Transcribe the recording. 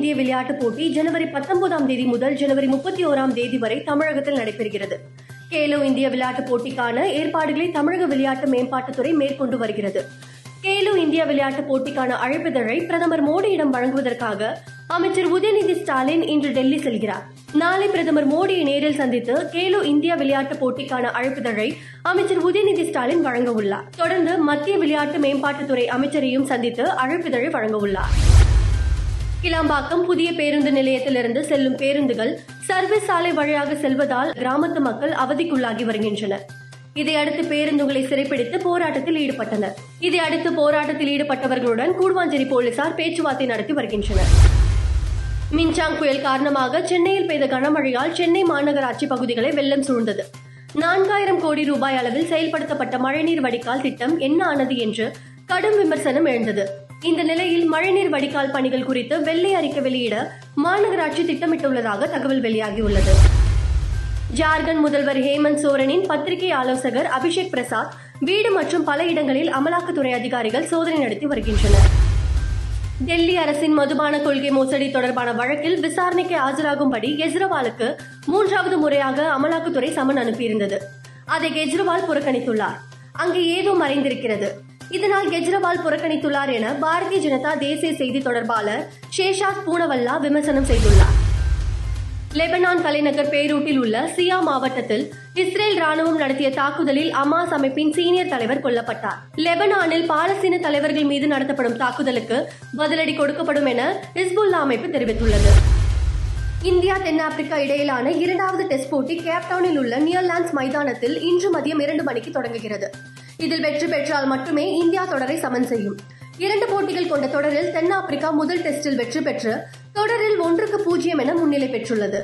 இந்திய விளையாட்டுப் போட்டி ஜனவரி பத்தொன்பதாம் தேதி முதல் ஜனவரி முப்பத்தி ஓராம் தேதி வரை தமிழகத்தில் நடைபெறுகிறது. கேலோ இந்திய விளையாட்டுப் போட்டிக்கான ஏற்பாடுகளை தமிழக விளையாட்டு மேம்பாட்டுத்துறை மேற்கொண்டு வருகிறது. கேலோ இந்தியா விளையாட்டுப் போட்டிக்கான அழைப்பிதழை பிரதமர் மோடியிடம் வழங்குவதற்காக அமைச்சர் உதயநிதி ஸ்டாலின் இன்று டெல்லி செல்கிறார். நாளை பிரதமர் மோடியை நேரில் சந்தித்து கேலோ இந்தியா விளையாட்டுப் போட்டிக்கான அழைப்பிதழை அமைச்சர் உதயநிதி ஸ்டாலின் வழங்க உள்ளார். தொடர்ந்து மத்திய விளையாட்டு மேம்பாட்டுத்துறை அமைச்சரையும் சந்தித்து அழைப்பிதழை வழங்க உள்ளார். கிளாம்பாக்கம் புதிய பேருந்து நிலையத்திலிருந்து செல்லும் பேருந்துகள் சர்வீஸ் சாலை வழியாக செல்வதால் கிராமத்து மக்கள் அவதிக்குள்ளாகி வருகின்றனர். இதையடுத்து பேருந்துகளை சிறைப்பிடித்து போராட்டத்தில் ஈடுபட்டனர். இதையடுத்து போராட்டத்தில் ஈடுபட்டவர்களுடன் கூடுவாஞ்சேரி போலீசார் பேச்சுவார்த்தை நடத்தி வருகின்றனர். மின்சாங் புயல் காரணமாக சென்னையில் பெய்த கனமழையால் சென்னை மாநகராட்சி பகுதிகளை வெள்ளம் சூழ்ந்தது. நான்காயிரம் கோடி ரூபாய் அளவில் செயல்படுத்தப்பட்ட மழைநீர் வடிகால் திட்டம் என்ன ஆனது என்று கடும் விமர்சனம் எழுந்தது. இந்த நிலையில் மழைநீர் வடிகால் பணிகள் குறித்து வெள்ளை அறிக்கை வெளியிட மாநகராட்சி திட்டமிட்டுள்ளதாக தகவல் வெளியாகியுள்ளது. ஜார்க்கண்ட் முதல்வர் ஹேமந்த் சோரனின் பத்திரிகை ஆலோசகர் அபிஷேக் பிரசாத் வீடு மற்றும் பல இடங்களில் அமலாக்கத்துறை அதிகாரிகள் சோதனை நடத்தி வருகின்றனர். டெல்லி அரசின் மதுபான கொள்கை மோசடி தொடர்பான வழக்கில் விசாரணைக்கு ஆஜராகும்படி கெஜ்ரிவாலுக்கு மூன்றாவது முறையாக அமலாக்கத்துறை சமன் அனுப்பியிருந்தது. அதை கெஜ்ரிவால் புறக்கணித்துள்ளார். அங்கு ஏதோ மறைந்திருக்கிறது. இதனால் கெஜ்ரிவால் புறக்கணித்துள்ளார் என பாரதிய ஜனதா தேசிய செய்தி தொடர்பாளர் ஷேஷாத் பூனவல்லா விமர்சனம் செய்துள்ளார். லெபனான் தலைநகர் பேரூட்டில் உள்ள சியா மாவட்டத்தில் இஸ்ரேல் ராணுவம் நடத்திய தாக்குதலில் அமாஸ் அமைப்பின் சீனியர் தலைவர் கொல்லப்பட்டார். லெபனானில் பாலஸ்தீன தலைவர்கள் மீது நடத்தப்படும் தாக்குதலுக்கு பதிலடி கொடுக்கப்படும் என இஸ்புல்லா அமைப்பு தெரிவித்துள்ளது. இந்தியா தென்னாப்பிரிக்கா இடையிலான இரண்டாவது டெஸ்ட் போட்டி கேப்டவுனில் உள்ள நியர்லாண்ட்ஸ் மைதானத்தில் இன்று மதியம் இரண்டு மணிக்கு தொடங்குகிறது. இதில் வெற்றி பெற்றால் மட்டுமே இந்தியா தொடரை சமன் செய்யும். இரண்டு போட்டிகள் கொண்ட தொடரில் தென்னாப்பிரிக்கா முதல் டெஸ்டில் வெற்றி பெற்று தொடரில் ஒன்றுக்கு பூஜ்ஜியம் என முன்னிலை பெற்றுள்ளது.